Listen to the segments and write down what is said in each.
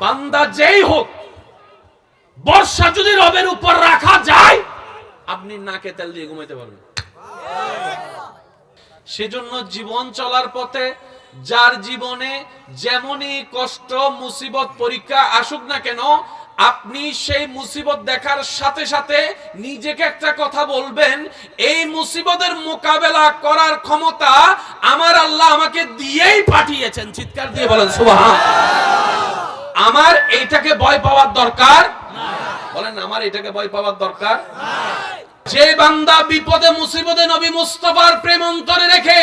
বান্দা যেই হোক, বর্ষা যদি রবের উপর রাখা যায়, আপনি নাকে তেল দিয়ে ঘুমাইতে পারবেন। সেজন্য জীবন চলার পথে যার জীবনে যেমনই কষ্ট, মুসিবত, পরীক্ষা আসুক না কেন, আপনি সেই মুসিবত দেখার সাথে সাথে নিজেকে একটা কথা বলবেন, এই মুসিবতের মোকাবেলা করার ক্ষমতা আমার আল্লাহ আমাকে দিয়েই পাঠিয়েছেন। চিৎকার দিয়ে বলেন, সুবহান। আমার এইটাকে ভয় পাওয়ার দরকার বলেন, আমার এটাকে ভয় পাওয়ার দরকার যে বান্দা বিপদে, মুসিবতে নবী মুস্তফার প্রেম অন্তরে রেখে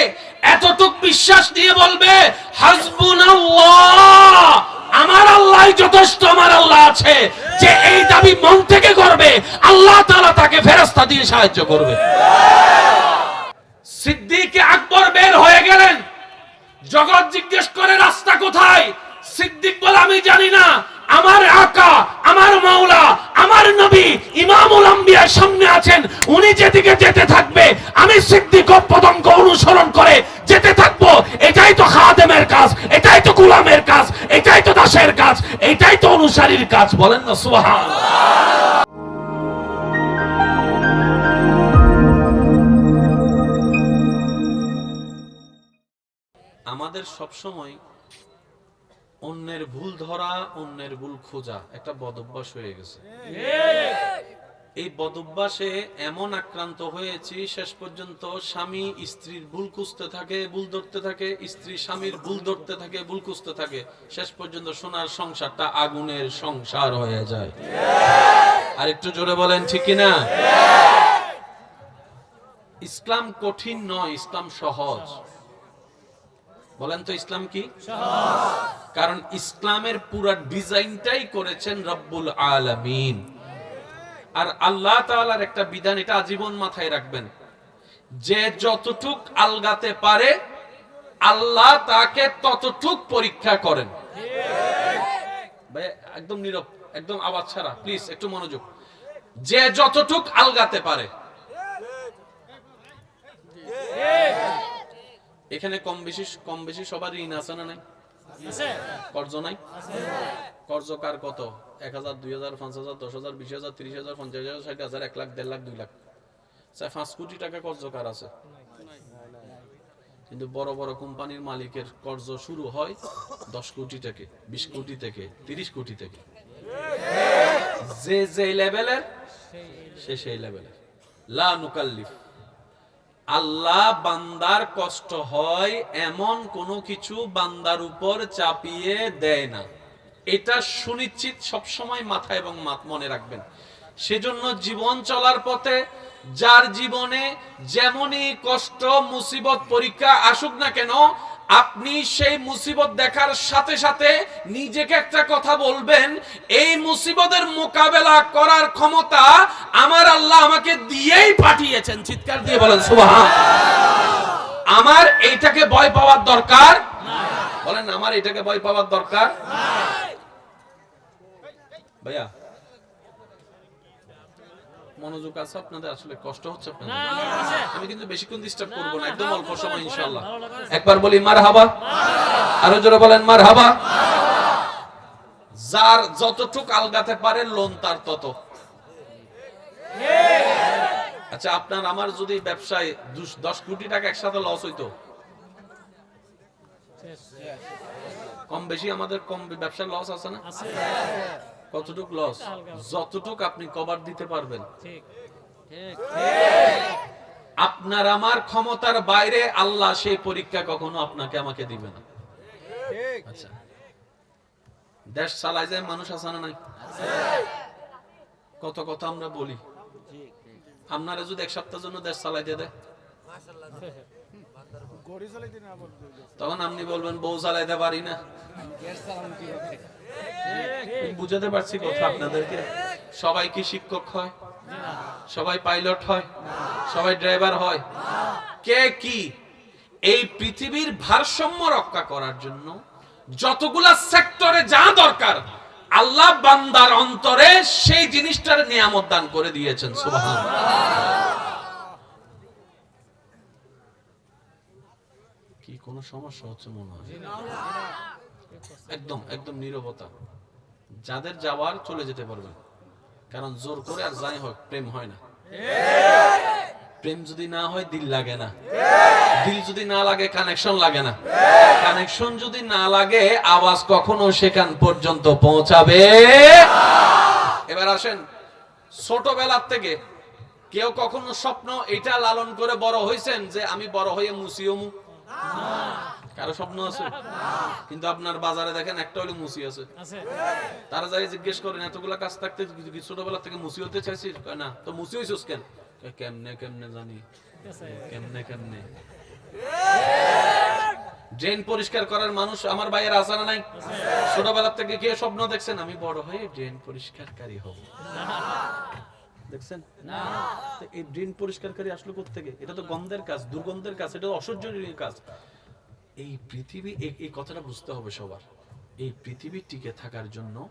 এতটুক বিশ্বাস দিয়ে বলবে, হাসবুনাল্লাহ, আমার আল্লাহ যথেষ্ট, আমার আল্লাহ আছে। যে এই দাবি মন থেকে করবে, আল্লাহ তাআলা তাকে ফেরেশতা দিয়ে সাহায্য করবে। সিদ্দিক আকবর বের হয়ে গেলেন। জগৎ জিজ্ঞেস করে, রাস্তা কোথায়? সিদ্দিক বলে আমি জানি না। আমার আকা, আমার মাওলা, আমার নবী ইমামুল আম্বিয়ার সামনে আছেন। উনি যেদিকে যেতে থাকবে, আমি সিদ্দিক পদঙ্ক অনুসরণ করে যেতে থাকব। এটাই তো খাদেমের কাজ, এটাই তো গোলামের কাজ, এটাই তো দাসের কাজ, এটাই তো অনুসারীর কাজ। বলেন না সুবহান আমাদের সব সময় অন্যের ভুল ধরা অন্যের ভুল খোঁজা। একটা বদভ্যাস হয়ে গেছে। এই বদভ্যাসে এমন আক্রান্ত হয়েছি শেষ পর্যন্ত স্বামী স্ত্রীর ভুল খুঁজতে থাকে ভুল ধরতে থাকে স্ত্রী স্বামীর ভুল ধরতে থাকে ভুল খুঁজতে থাকে। শেষ পর্যন্ত সোনার সংসারটা আগুনের সংসার হয়ে যায়। আর একটু জোরে বলেন ঠিক কিনা ইসলাম কঠিন নয় ইসলাম সহজ। বলেন তো ইসলাম কি? কারণ ইসলামের পুরো ডিজাইনটাই করেছেন রব্বুল আলামিন। আর আল্লাহ তাআলার একটা বিধান, এটা আজীবন মাথায় রাখবেন। যে যতটুক আলগাতে পারে, আল্লাহ তাকে ততটুক পরীক্ষা করেন। একদম নীরব, একদম আওয়াজ ছাড়া, প্লিজ, একটু মনোযোগ। যে যতটুক আলগাতে পারে এখানে কম বেশি কম বেশি সবার ঋণ আছে না নাই? কর্জ নাই? কর্জ কার কত? এক হাজার দুই হাজার পাঁচ হাজার দশ হাজার বিশ হাজার ত্রিশ হাজার পঞ্চাশ হাজার ষাট হাজার এক লাখ দেড় লাখ দুই লাখ। স্যার পাঁচ কোটি টাকা কর্জ কার আছে? কিন্তু বড় বড় কোম্পানির মালিকের কর্জ শুরু হয় দশ কোটি থেকে বিশ কোটি থেকে তিরিশ কোটি থেকে। যে যে লেভেলের সে সেই লেভেলের লা নুকাল্লিফ। আল্লাহ বান্দার কষ্ট হয় এমন কোনো কিছু বান্দার উপর চাপিয়ে দেয় না। এটা সুনিশ্চিত সবসময় মাথা এবং মাত মনে রাখবেন। সেজন্য জীবন চলার পথে যার জীবনে যেমনই কষ্ট, মুসিবত, পরীক্ষা আসুক না কেন আপনি সেই মুসিবত দেখার সাথে সাথে নিজেকে একটা কথা বলবেন, এই মুসিবতের মোকাবেলা করার ক্ষমতা আমার আল্লাহ আমাকে দিয়েই পাঠিয়েছেন। চিৎকার দিয়ে বলেন আমার এইটাকে ভয় পাওয়ার দরকার বলেন, আমার এটাকে ভয় পাওয়ার দরকার ভাইয়া মনোযোগ আছে আপনাদের আসলে কষ্ট হচ্ছে আপনাদের। আমি কিন্তু বেশিক্ষণ ডিস্টার্ব করব না একদম অল্প সময় ইনশাআল্লাহ। একবার বলি মারহাবা। আরও জোরে বলেন মারহাবা। যার যতটুক আলগাতে পারে লোন তার তত। আচ্ছা আপনার আমার যদি ব্যবসায় দশ কোটি টাকা একসাথে লস হইতো? কম বেশি আমাদের কম ব্যবসার লস আছে না? কতটুক লস যতটুক আপনি কভার দিতে পারবেন। আপনার আমার ক্ষমতার বাইরে আল্লাহ সেই পরীক্ষা কখনো আপনাকে আমাকে দিবে না। আচ্ছা। দেশ চালায় যায় মানুষ আছে না নাই? কত কথা আমরা বলি। আপনারা যদি এক সপ্তাহের জন্য দেশ চালাই দিয়ে দেয়? তখন আপনি বলবেন বউ চালাইতে পারি না। বুঝাতে পারছি কথা আপনাদেরকে। সবাই কি শিক্ষক হয়? সবাই পাইলট হয়? সবাই ড্রাইভার হয়? কে কি? এই পৃথিবীর ভারসাম্য রক্ষা করার জন্য যতগুলা সেক্টরে যা দরকার আল্লাহ বান্দার অন্তরে সেই জিনিসটার নিয়ামত দান করে দিয়েছেন সুবহান কোনো সমস্যা হচ্ছে মনে হয়। একদম একদম নীরবতা। যাদের যাওয়ার চলে যেতে পারবেন কারণ জোর করে আর যাই হোক প্রেম হয় না। প্রেম যদি না হয় দিল লাগে না। দিল যদি না লাগে কানেকশন লাগে না। কানেকশন যদি না লাগে আওয়াজ কখনো সেখান পর্যন্ত পৌঁছাবে এবার আসেন ছোটবেলার থেকে কেউ কখনো স্বপ্ন এটা লালন করে বড় হয়েছেন যে আমি বড় হয়ে মুসিওমু কারও স্বপ্ন আছে? কিন্তু আপনার বাজারে দেখেন একটা হলে মুসি আছে। তারা যাই জিজ্ঞেস করেন এতগুলা কাজ থাকতে ছোটবেলা থেকে মুসি হতে চাইছিস? না। তো মুসি হইছিস কেন? কেমনে কেমনে জানি। কেমনে কেমনে? ড্রেন পরিষ্কার করার মানুষ আমার ভাইয়ের আসানা নাই? ছোটবেলা থেকে কে স্বপ্ন দেখছেন? আমি বড় হয়ে ড্রেন পরিষ্কারকারী হব। দেখছেন? তো এই ড্রেন পরিষ্কারকারী আসলো থেকে এটা তো গন্ধের কাজ, দুর্গন্ধের কাজ, এটা অসহ্যজনীয় কাজ। এই পৃথিবী, এই- কথাটা বুঝতে হবে সবার। এই পৃথিবী টিকে থাকার জন্য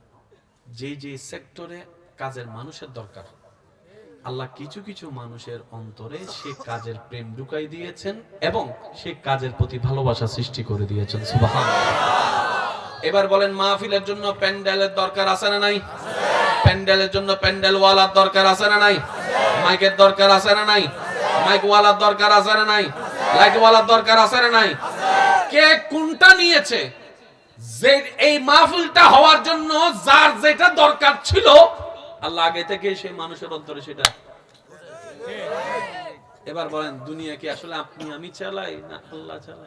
যে যে সেক্টরে কাজের মানুষের দরকার, আল্লাহ কিছু কিছু মানুষের অন্তরে সে কাজের প্রেম ঢুকাই দিয়েছেন এবং সে কাজের প্রতি ভালোবাসা সৃষ্টি করে দিয়েছেন। সুবহান এবার বলেন, মাহফিলের জন্য প্যান্ডেলের দরকার আছে না নাই? প্যান্ডেলের জন্য প্যান্ডেল ওয়ালার দরকার আছে না নাই? মাইকের দরকার আছে না নাই? মাইক ওয়ালার দরকার আছে না নাই? লাইট ওয়ালার দরকার আছে না নাই? কে কোনটা নিয়েছে? যে এই মাহফিলটা হওয়ার জন্য যার যেটা দরকার ছিল, আল্লাহ আগে থেকে সেই মানুষের অন্তরে সেটা। এবার বলেন, দুনিয়া কি আসলে আপনি আমি চালাই না আল্লাহ চালাই?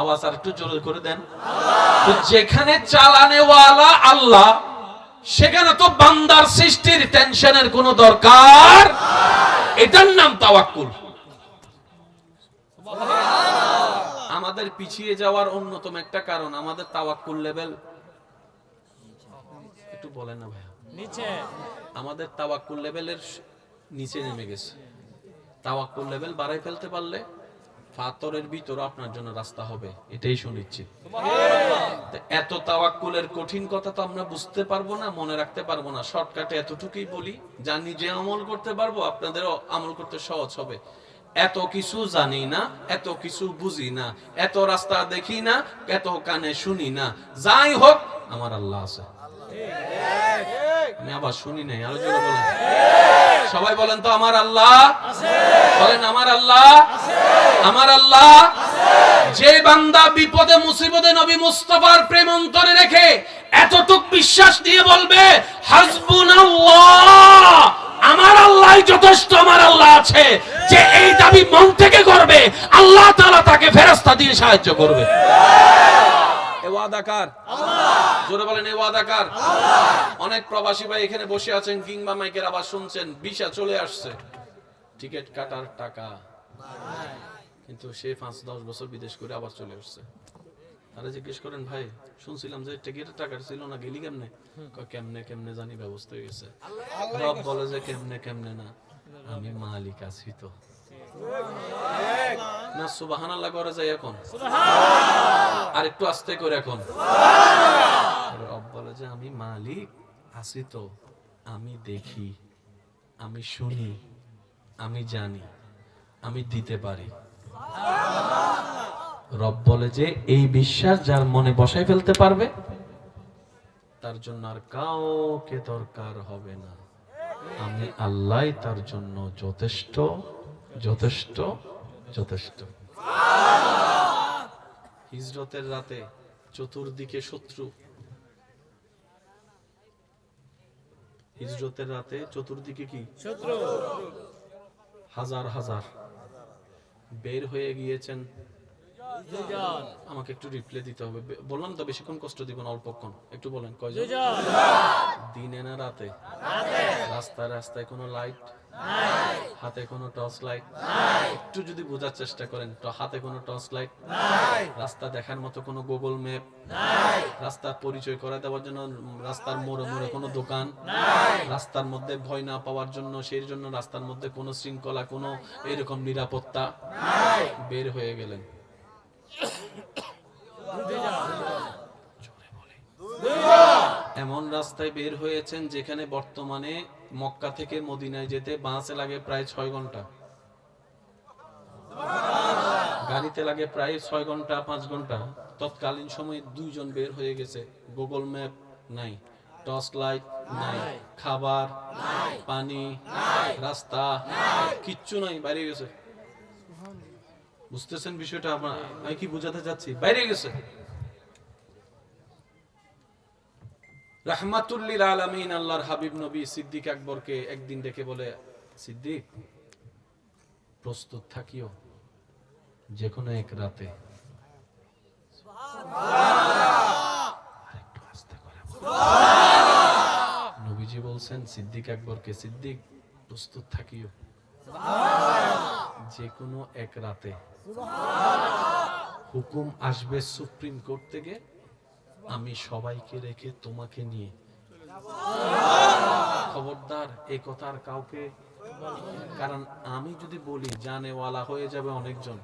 আওয়াজ আর একটু জোরে করে দেন। তো যেখানে চালানেওয়ালা আল্লাহ সেখানে তো বান্দার সৃষ্টির টেনশনের কোনো দরকার এটার নাম তাওয়াক্কুল। আমাদের পিছিয়ে যাওয়ার অন্যতম একটা কারণ আমাদের তাওয়াক্কুল লেভেল। একটু বলেন না ভাইয়া। নিচে। আমাদের তাওয়াক্কুল লেভেলের নিচে নেমে গেছে। তাওয়াক্কুল লেভেল বাড়াই ফেলতে পারলে ফাতরের ভিতর আপনার জন্য রাস্তা হবে এটাই তো এত তাওয়াক্কুলের কঠিন কথা তো আমরা বুঝতে পারব না মনে রাখতে পারব না। শর্টকাটে এতটুকুই বলি যা নিজে আমল করতে পারব আপনাদেরও আমল করতে সহজ হবে। এত কিছু জানি না এত কিছু বুঝি না এত রাস্তা দেখি না এত কানে শুনি না। যাই হোক আমার আল্লাহ আছে। আমি আবার শুনি নাই, আরও জোরে বলেন। সবাই বলেন তো, আমার আল্লাহ? বলেন, আমার আল্লাহ? আমার আল্লাহ? যে বান্দা বিপদে, মুসিবতে নবী মুস্তাফার প্রেম অন্তরে রেখে এতটুক বিশ্বাস দিয়ে বলবে, হাসবুনাল্লাহ, আমার আল্লাহ যথেষ্ট, আমার আল্লাহ আছে। যে এই দাবি মন থেকে করবে, আল্লাহ তাআলা তাকে ফেরেশতা দিয়ে সাহায্য করবে। ওয়াদাকার। জোরে বলেন এ ওয়াদাকার। অনেক প্রবাসী ভাই এখানে বসে আছেন কিংবা মাইকের আবার শুনছেন ভিসা চলে আসছে। টিকিট কাটার টাকা। কিন্তু সে পাঁচ দশ বছর বিদেশ করে আবার চলে আসছে। তারা জিজ্ঞেস করেন ভাই শুনছিলাম যে টিকিটের টাকা ছিল না গেলি কেমনে? কেমনে কেমনে জানি ব্যবস্থা হয়ে গেছে। রব বলে যে কেমনে কেমনে না আমি মালিক আছি তো। না সুবাহানাল্লাহ করে যায় এখন। আর একটু আস্তে করে এখন। রব বলে যে আমি মালিক আছি তো। আমি দেখি আমি শুনি আমি জানি আমি দিতে পারি। রব বলে যে এই বিশ্বাস যার মনে বসাই ফেলতে পারবে তার জন্য আর কাউকে দরকার হবে না। আমি আল্লাহ তার জন্য যথেষ্ট যথেষ্ট যথেষ্ট। হিজরতের রাতে চতুর্দিকে শত্রু। হিজরতের রাতে চতুর্দিকে কি? শত্রু। হাজার হাজার। বের হয়ে গিয়েছেন। আমাকে একটু রিপ্লে দিতে হবে। বললাম তো বেশিক্ষণ কষ্ট দিব না অল্পক্ষণ একটু বলেন কয়জন? দিনে না রাতে? রাস্তায় রাস্তায় কোনো লাইট হাতে কোনো টর্চ লাইট? একটু যদি বোঝার চেষ্টা করেন তো হাতে কোনো টর্চ লাইট? রাস্তা দেখার মতো কোনো গুগল ম্যাপ? রাস্তার পরিচয় করে দেওয়ার জন্য রাস্তার মোড়ে মোড়ে কোনো দোকান? রাস্তার মধ্যে ভয় না পাওয়ার জন্য সেই জন্য রাস্তার মধ্যে কোনো শৃঙ্খলা কোনো এরকম নিরাপত্তা? বের হয়ে গেলেন। এমন রাস্তায় বের হয়েছেন যেখানে বর্তমানে মক্কা থেকে মদিনায় যেতে বাসে লাগে প্রায় ছয় ঘণ্টা। গাড়িতে লাগে প্রায় ছয় ঘণ্টা পাঁচ ঘণ্টা। তৎকালীন সময়ে দুইজন বের হয়ে গেছে। গুগল ম্যাপ নাই টর্চ লাইট নাই খাবার পানি রাস্তা কিচ্ছু নাই বাইরে গেছে। বুঝতেছেন বিষয়টা? আমার আমি কি বোঝাতে চাচ্ছি? বাইরে গেছে। রাহমাতুল্লিল আলামিন, আল্লাহর হাবিব নবী সিদ্দিক আকবরকে একদিন ডেকে বলে, সিদ্দিক, প্রস্তুত থাকিও যে কোনো এক রাতে। নবীজি বলছেন, সিদ্দিক আকবরকে, সিদ্দিক, প্রস্তুত থাকিও যে কোনো এক রাতে হুকুম আসবে সুপ্রিম কোর্ট থেকে আমি সবাইকে রেখে তোমাকে নিয়ে। খবরদার, এ কথার কাউকে কারণ আমি যদি বলি, জানেওয়ালা হয়ে যাবে অনেকজন।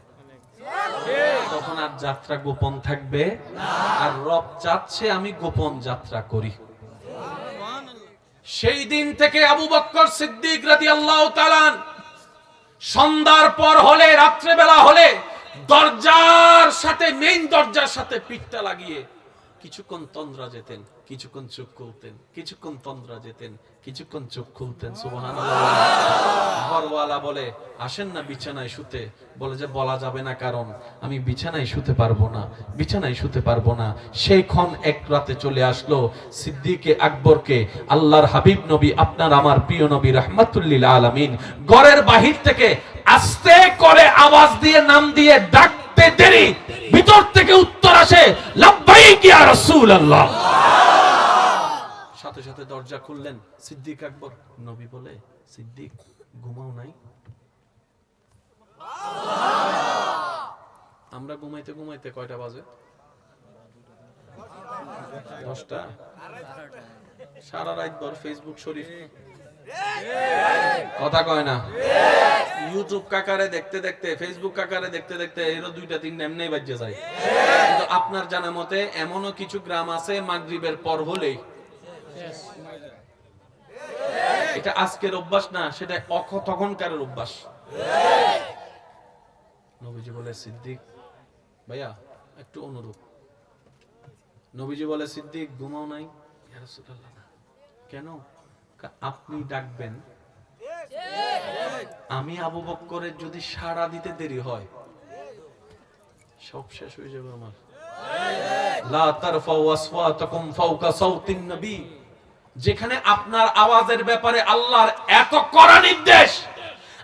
তখন আর যাত্রা গোপন থাকবে। আর রব চাচ্ছে আমি গোপন যাত্রা করি। সেই দিন থেকে আবু বক্কর সিদ্দিক রাদিয়াল্লাহু তাআলা সন্ধ্যার পর হলে, রাত্রেবেলা হলে, দরজার সাথে মেইন দরজার সাথে পিঠটা লাগিয়ে কিছুক্ষণ তন্দ্রা যেতেন, কিছুক্ষণ চোখ খুলতেন, কিছুক্ষণ তন্দ্রা যেতেন, কিছুক্ষণ চোখ খুলতেন ঘরওয়ালা বলে, আসেন না বিছানায় শুতে। বলে যে, বলা যাবে না কারণ, আমি বিছানায় শুতে পারব না, বিছানায় শুতে পারব না। সেই ক্ষণ এক রাতে চলে আসলো সিদ্দিকে আকবরকে, আল্লাহর হাবিব নবী, আপনার আমার প্রিয় নবী রহমাতুল্লিল আলামিন, ঘরের বাহির থেকে আস্তে করে আওয়াজ দিয়ে, নাম দিয়ে ডাকতে দেরি। ভিতর থেকে উত্তর আসে লাব্বাইক রাসূলুল্লাহ। সাথে সাথে দরজা খুললেন। সিদ্দিক আকবর, নবী বলে, সিদ্দিক, ঘুমাও নাই। আমরা ঘুমাইতে ঘুমাইতে কয়টা বাজে? দশটা? সারা রাত ভর ফেসবুক শরীফ। কথা কয় না। ইউটিউব কাকারে দেখতে দেখতে ফেসবুক কাকারে দেখতে দেখতে এরও দুইটা তিনটা এমনি বাজ্যে যায়। কিন্তু আপনার জানা মতে এমনও কিছু গ্রাম আছে মাগরিবের পর হলেই? এটা আজকের অভ্যাস না, সেটা অখ তখনকারের অভ্যাস। নবীজি বলে, সিদ্দিক, ভাইয়া, একটু অনুরূপ। নবীজি বলে, সিদ্দিক, ঘুমাও নাই? কেন? আপনি ডাকবেন। আমি আবু বক্করের যদি সাড়া দিতে দেরি হয়, সব শেষ হয়ে যাবে আমার। যেখানে আপনার আওয়াজের ব্যাপারে আল্লাহর এত কড়া নির্দেশ,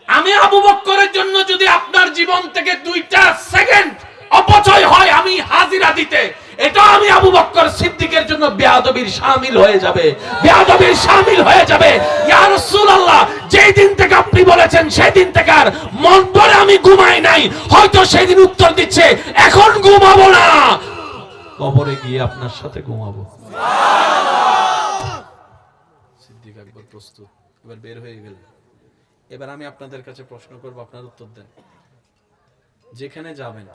আমি আবু বক্করের জন্য যদি আপনার জীবন থেকে দুইটা সেকেন্ড অপচয় হয়, আমি হাজিরা দিতে এটা আমি আবু বক্কর সিদ্দিকের জন্য বেয়াদবির শামিল হয়ে যাবে। বেয়াদবির শামিল হয়ে যাবে। ইয়া রাসূলুল্লাহ, যেই দিন থেকে আপনি বলেছেন সেই দিন থেকে আর মন ভরে আমি ঘুমাই নাই। হয়তো সেই দিন উত্তর দিচ্ছে, এখন ঘুমাবো না। কবরে গিয়ে আপনার সাথে ঘুমাবো। সিদ্দিক আকবর প্রস্তুত, এবার বের হয়ে গেল এবার আমি আপনাদের কাছে প্রশ্ন করব, আপনার উত্তর দেন। যেখানে যাবেন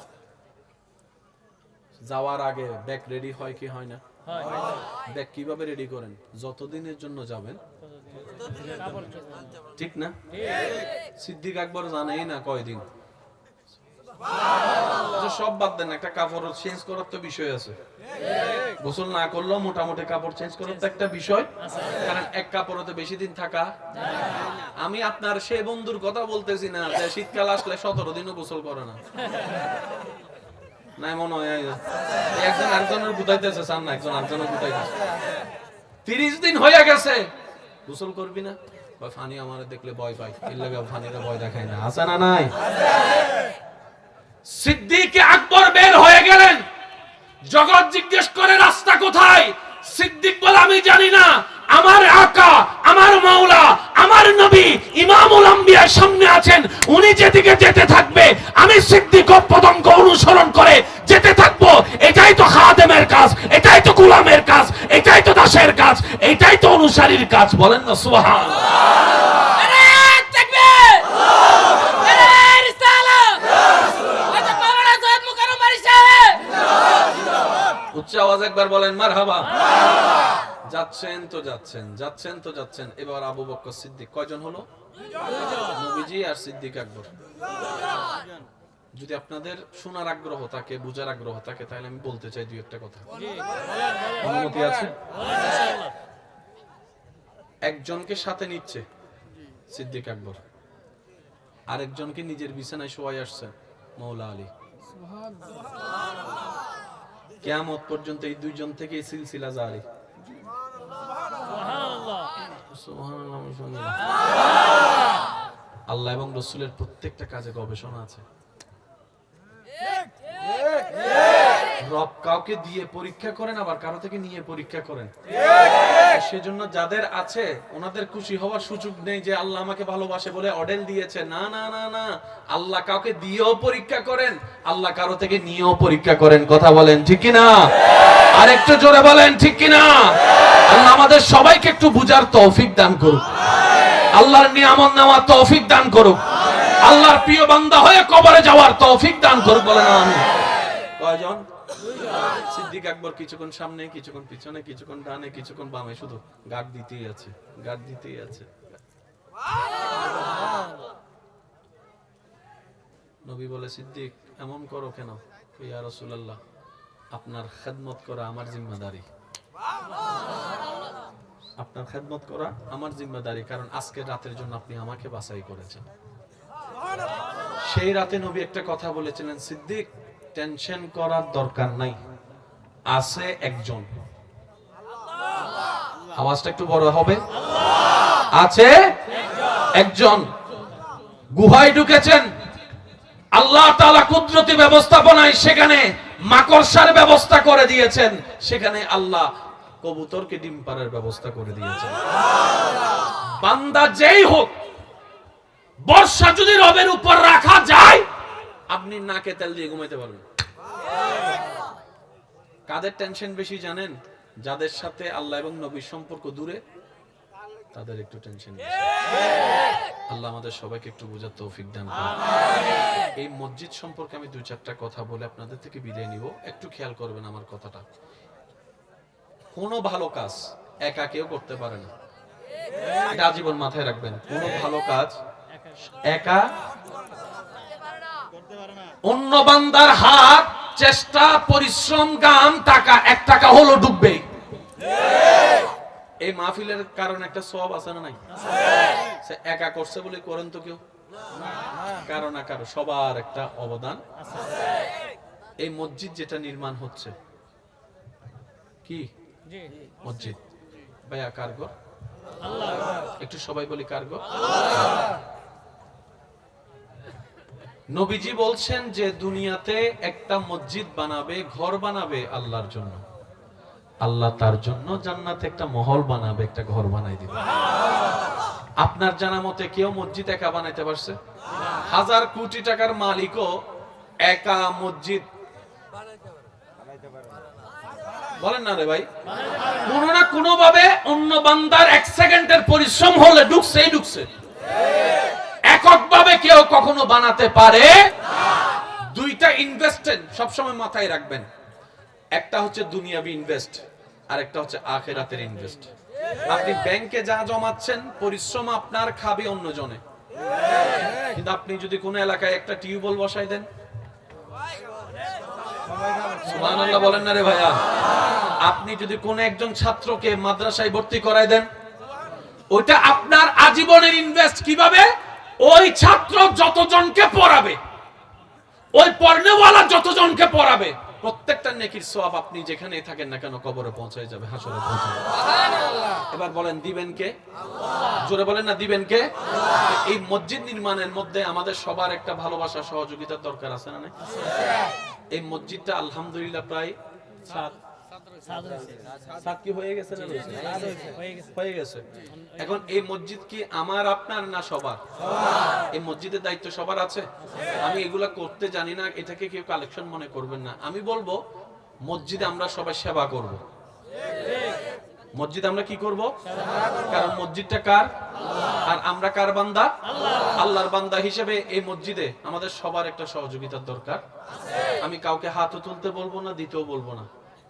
যাওয়ার আগে ব্যাগ রেডি হয় কি হয় না? ব্যাগ কীভাবে রেডি করেন? যতদিনের জন্য যাবেন। ঠিক না? সিদ্দিক আকবর জানেই না কয়দিন। সব বাদ দেন একটা কাপড় চেঞ্জ করার তো বিষয় আছে। গোসল না করলেও মোটামুটি কাপড় চেঞ্জ করার তো একটা বিষয়। কারণ এক কাপড়ে তো বেশি দিন থাকা। আমি আপনার সে বন্ধুর কথা বলতেছি না যে শীতকাল আসলে সতেরো দিনও গোসল করে না। নাই, মনে হয় একজন আরেকজনের না, একজন আরেকজনের গুটাইতেছে তিরিশ দিন গেছে। গোসল করবি না? ফানি আমার দেখলে ভয় পাই এর ভয় দেখায় না। আছে না নাই? সিদ্দিক আকবর বের হয়ে গেলেন। জগৎ জিজ্ঞেস করে, রাস্তা কোথায়? সিদ্দিক বলে, আমি জানি না। আমার আকা আমার মাওলা আমার নবী ইমামুল আম্বিয়ার সামনে আছেন উনি যেদিকে যেতে থাকবে আমি সিদ্দিক পতঙ্গ অনুসরণ করে যেতে থাকব। এটাই তো খাদেমের কাজ এটাই তো গোলামের কাজ এটাই তো দাসের কাজ এটাই তো অনুসারীর কাজ। বলেন না সাহেব! উচ্চ আওয়াজ একবার বলেন মারহাবা। যাচ্ছেন তো যাচ্ছেন যাচ্ছেন তো যাচ্ছেন। এবার আবু বকর সিদ্দিক কয়জন হলো? নবীজি আর সিদ্দিক আকবর। যদি আপনাদের শোনার আগ্রহ থাকে বুঝার আগ্রহ থাকে তাহলে আমি বলতে চাই দুই একটা কথা। অনুমতি আছে? একজনকে সাথে নিচ্ছে সিদ্দিক আকবর। আরেকজনকে নিজের বিছানায় শোয়াই আসছে মৌলা আলী। কেয়ামত পর্যন্ত এই দুইজন থেকে সিলসিলা জারি সুবহানাল্লাহ সুবহানাল্লাহ, আমি শুনি না। আল্লাহ এবং রসুলের প্রত্যেকটা কাজে গবেষণা আছে। রব কাউকে দিয়ে পরীক্ষা করেন আবার কারও থেকে নিয়ে পরীক্ষা করেন। সেজন্য যাদের আছে ওনাদের খুশি হওয়ার সুযোগ নেই যে আল্লাহ আমাকে ভালোবাসে বলে অডেল দিয়েছে। না না না না। আল্লাহ কাউকে দিয়েও পরীক্ষা করেন আল্লাহ কারও থেকে নিয়েও পরীক্ষা করেন। কথা বলেন ঠিক কি না আর একটু জোরে বলেন ঠিক কি না আল্লাহ আমাদের সবাইকে একটু বুঝার তৌফিক দান করুক। আল্লাহর নিয়ামত নেওয়ার তৌফিক দান করুক। আল্লাহর প্রিয় বান্দা হয়ে কবরে যাওয়ার তৌফিক দান করুক বলেন আমি কয়জন? সিদ্দিক আকবর কিছুক্ষণ সামনে, কিছুক্ষণ পিছনে, কিছুক্ষণ ডানে, কিছুক্ষণ বামে। শুধু গার্ড দিতেই আছে গার্ড দিতেই আছে। নবী বলে, সিদ্দিক, এমন করো কেন? ইয়া রাসূলুল্লাহ, আপনার খেদমত করা আমার জিম্মাদারি। আপনার খেদমত করা আমার জিম্মাদারি, কারণ আজকের রাতের জন্য আপনি আমাকে বাছাই করেছেন। সেই রাতে নবী একটা কথা বলেছিলেন, সিদ্দিক টেনশন করার দরকার নাই। আছে একজন। আওয়াজটা একটু বড় হবে। আছে একজন। গুহায় ঢুকেছেন। আল্লাহ তাআলা কুদরতি ব্যবস্থাপনায় সেখানে মাকড়সার ব্যবস্থা করে দিয়েছেন। সেখানে আল্লাহ কবুতরকে ডিম পাড়ার ব্যবস্থা করে দিয়েছেন। বান্দা যেই হোক, বর্ষা যদি রবের উপর রাখা যায় আপনি নাকে তেল দিয়ে ঘুমাইতে পারবেন। কাদের টেনশন বেশি জানেন? যাদের সাথে আল্লাহ এবং নবীর সম্পর্ক দূরে তাদের একটু টেনশন আল্লাহ আমাদের সবাইকে একটু বোঝার তৌফিক দান করুন। এই মসজিদ সম্পর্কে আমি দুই চারটা কথা বলে আপনাদের থেকে বিদায় নিব। একটু খেয়াল করবেন আমার কথাটা। কোনো ভালো কাজ একা কেউ করতে পারে না। এটা আজীবন মাথায় রাখবেন। কোনো ভালো কাজ একা অন্য বান্দার হাত চেষ্টা পরিশ্রম গাম টাকা এক টাকা হলো ডুববে। এই মাহফিলের কারণে একটা সব আছে না নাই? সে একা করছে বলে করেন তো কেউ? কারও না কারও সবার একটা অবদান এই মসজিদ যেটা নির্মাণ হচ্ছে কি? মসজিদ। ভাইয়া কারগর? একটু সবাই বলি কারগর? নবীজি বলছেন যে দুনিয়াতে একটা মসজিদ বানাবে, ঘর বানাবে আল্লাহর জন্য। আল্লাহ তার জন্য জান্নাতে একটা মহল বানাবে, একটা ঘর বানাই দিবে। আপনার জানা মতে কেউ মসজিদ একা বানাইতে পারছে? হাজার কোটি টাকার মালিকও একা মসজিদ বলেন না রে ভাই। কোন না কোনো ভাবে অন্য বান্দার এক সেকেন্ডের পরিশ্রম হলে ঢুকছে এককভাবে কেউ কখনো বানাতে পারে? দুইটা ইনভেস্টেড সবসময় মাথায় রাখবেন। একটা হচ্ছে দুনিয়াবি ইনভেস্ট আর একটা হচ্ছে আখেরাতের ইনভেস্ট আপনি ব্যাংকে যা জমাচ্ছেন, পরিশ্রম আপনার খাবে অন্যজনে। কিন্তু আপনি যদি কোনো এলাকায় একটা টিউবওয়েল বসাই দেন। সুবহানাল্লাহ বলেন না রে ভাইয়া। আপনি যদি কোন একজন ছাত্রকে মাদ্রাসায় ভর্তি করায় দেন, ওইটা আপনার আজীবনের ইনভেস্ট কীভাবে? ওই ছাত্র যতজনকে পড়াবে ওই পড়নেওয়ালা যতজনকে পড়াবে প্রত্যেকটা নেকির সওয়াব আপনি যেখানে থাকেন না কেন কবরে পৌঁছায় যাবে হাসরে যাবে। এবার বলেন দিবেন কে? জোরে বলেন না দিবেন কে? এই মসজিদ নির্মাণের মধ্যে আমাদের সবার একটা ভালোবাসা সহযোগিতার দরকার আছে না? এই মসজিদটা আলহামদুলিল্লাহ প্রায় সাত হয়ে গেছে না হয়ে গেছে। হয়ে গেছে। এখন এই মসজিদ কি আমার আপনার না সবার? এই মসজিদের দায়িত্ব সবার আছে? আমি এগুলা করতে জানি না এটাকে কেউ কালেকশন মনে করবেন না। আমি বলব মসজিদে আমরা সবাই সেবা করব। মসজিদ আমরা কি করব? কারণ মসজিদটা কার? আর আমরা কার বান্দা? আল্লাহর বান্দা হিসেবে এই মসজিদে আমাদের সবার একটা সহযোগিতার দরকার। আমি কাউকে হাতও তুলতে বলব না দিতেও বলব না।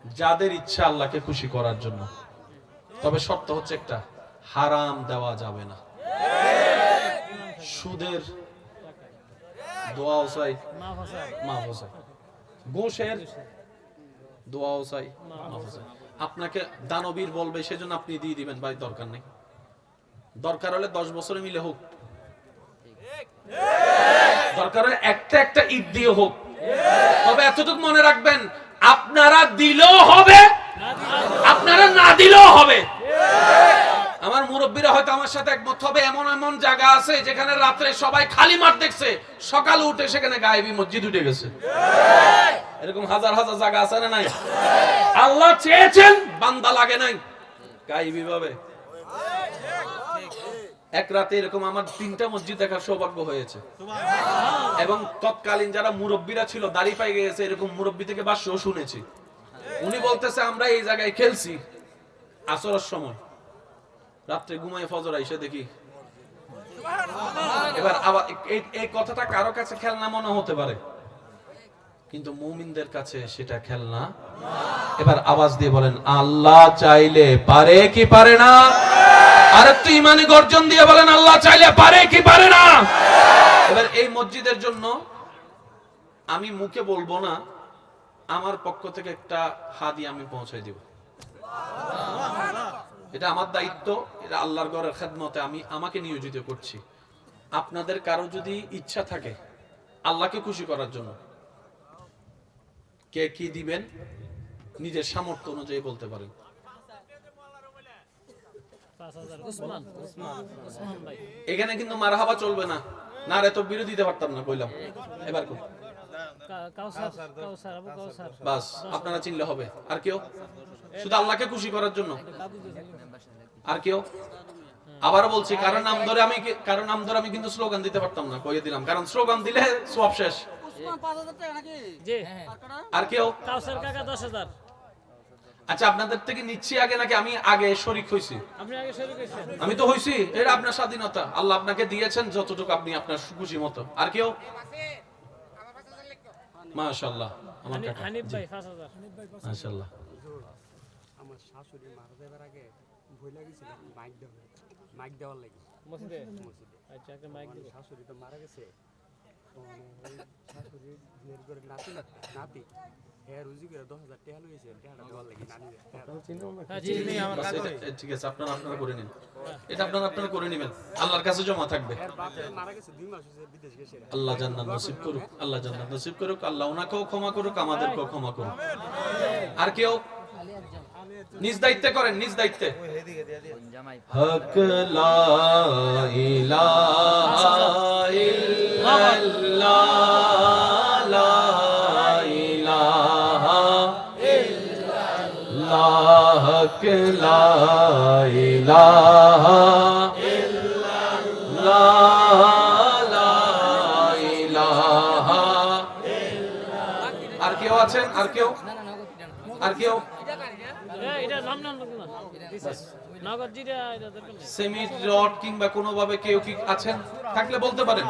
যাদের ইচ্ছা আল্লাহকে খুশি করার জন্য। তবে শর্ত হচ্ছে একটা, হারাম দেওয়া যাবে না। সুদের আপনাকে দানবীর বলবে, সেজন্য আপনি দিয়ে দিবেন, ভাই, দরকার নেই। দরকার হলে দশ বছরে মিলে হোক। দরকার হলে একটা একটা ঈদ দিয়ে হোক। তবে এতটুকু মনে রাখবেন আপনারা দিলেও হবে, আপনারা না দিলেও হবে। আমার মুরব্বীরা হয়তো আমার সাথে একমত হবে, এমন এমন জায়গা আছে যেখানে রাত্রে সবাই খালি মাঠ দেখছে, সকালে উঠে সেখানে গায়েবী মসজিদ উঠে গেছে। এরকম হাজার হাজার জায়গা আছে না নাই? আল্লাহ চেয়েছেন, বান্দা লাগে নাই। গায়েবী ভাবে। এক রাতে এরকম আমার তিনটা মসজিদ দেখার সৌভাগ্য হয়েছে। এবং তৎকালীন যারা মুরব্বীরা ছিল, দাড়ি পাই গেছে, এরকম মুরব্বী থেকে বাসও শুনেছি। উনি বলতেছে, আমরা এই জায়গায় খেলছি আসরের সময়। রাত্রে ঘুমায় ফজর, আইসে দেখি। এবার আবার এই কথাটা কারও কাছে খেলনা মনে হতে পারে। কিন্তু মুমিনদের কাছে সেটা খেলনা। এবার আওয়াজ দিয়ে বলেন, আল্লাহ চাইলে পারে কি পারে না? গর্জন দিয়ে বলেন, আল্লাহ চাইলে পারে কি পারে না? এবার এই মসজিদের জন্য আমি মুখে বলব না, আমার পক্ষ থেকে একটা হাদি আমি পৌঁছাই দিব। এটা আমার দায়িত্ব, এটা আল্লাহর ঘরের খেদমতে আমি আমাকে নিয়োজিত করছি। আপনাদের কারও যদি ইচ্ছা থাকে আল্লাহকে খুশি করার জন্য, কে কি দিবেন? নিজের সামর্থ্য অনুযায়ী বলতে পারেন পাঁচ হাজার উসমান উসমান উসমান ভাই এখানে কিন্তু মারহাবা চলবে না। না রে তো বিরোধী দিতে পারতাম না কইলাম এবার কা- কাউসার কাউসার আবু কাউসার। বাস আপনারা চিনলে হবে। আর কেউ? শুধু আল্লাহকে খুশি করার জন্য। আর কেউ? আবারও বলছি কারণ নাম ধরে আমি কারণ নাম ধরে আমি কিন্তু স্লোগান দিতে পারতাম না কইয়ে দিলাম। কারণ স্লোগান দিলে সব শেষ। আর কেউ? কাউসার কাকা দশ হাজার। আচ্ছা আপনাদের থেকে নিচ্ছি আগে নাকি আমি আগে শরিক হইছি? আপনি আগে শুরু করছেন আমি তো হইছি এটা আপনার স্বাধীনতা। আল্লাহ আপনাকে দিয়েছেন যতটুকু আপনি আপনার খুশি মতো। আর কেউ? মাশাআল্লাহ আমার হানি- হানিফ ভাই পাঁচ হাজার। মাশাআল্লাহ। আমার শাশুড়ি মারা যাবার আগে ভুলে গেছিলাম মাইক দেওয়ার মাইক দেওয়ার লাগে। মসজিদে? মসজিদে। আচ্ছা একটা মাইক আমার শাশুড়ি তো মারা গেছে। শাশুড়ি বিয়ের করে নাতি নাতি। হ্যাঁ রুজি করে দশ হাজার টাকা লইছে টাকাটা দেওয়ার লাগে নানি চিনি আমার বাস এটা- এ, ঠিক আছে আপনারা আপনারা করে নিন। এটা আপনারা আপনারা করে নেবেন। আল্লাহর কাছে জমা থাকবে। এর বাপ মারা গেছে দুই মাস হয়েছে বিদেশ গেছে আল্লাহ জান্নাত নসিব করুক আল্লাহ জান্নাত নসিব করুক আল্লাহ ওনাকেও ক্ষমা করুক আমাদেরকেও ক্ষমা করুক। আর কেউ? নিজ দায়িত্বে করেন নিজ দায়িত্বে। হক লা ইলাহা ইল্লাল্লাহ। হক লা আর কেউ আছেন আর কেউ আর কেউ এ, এটা নাম নাম না নগদ জিরা এটা দরকার নেই সেমি রড কিংবা কোনোভাবে কেউ কি আছেন থাকলে বলতে পারেন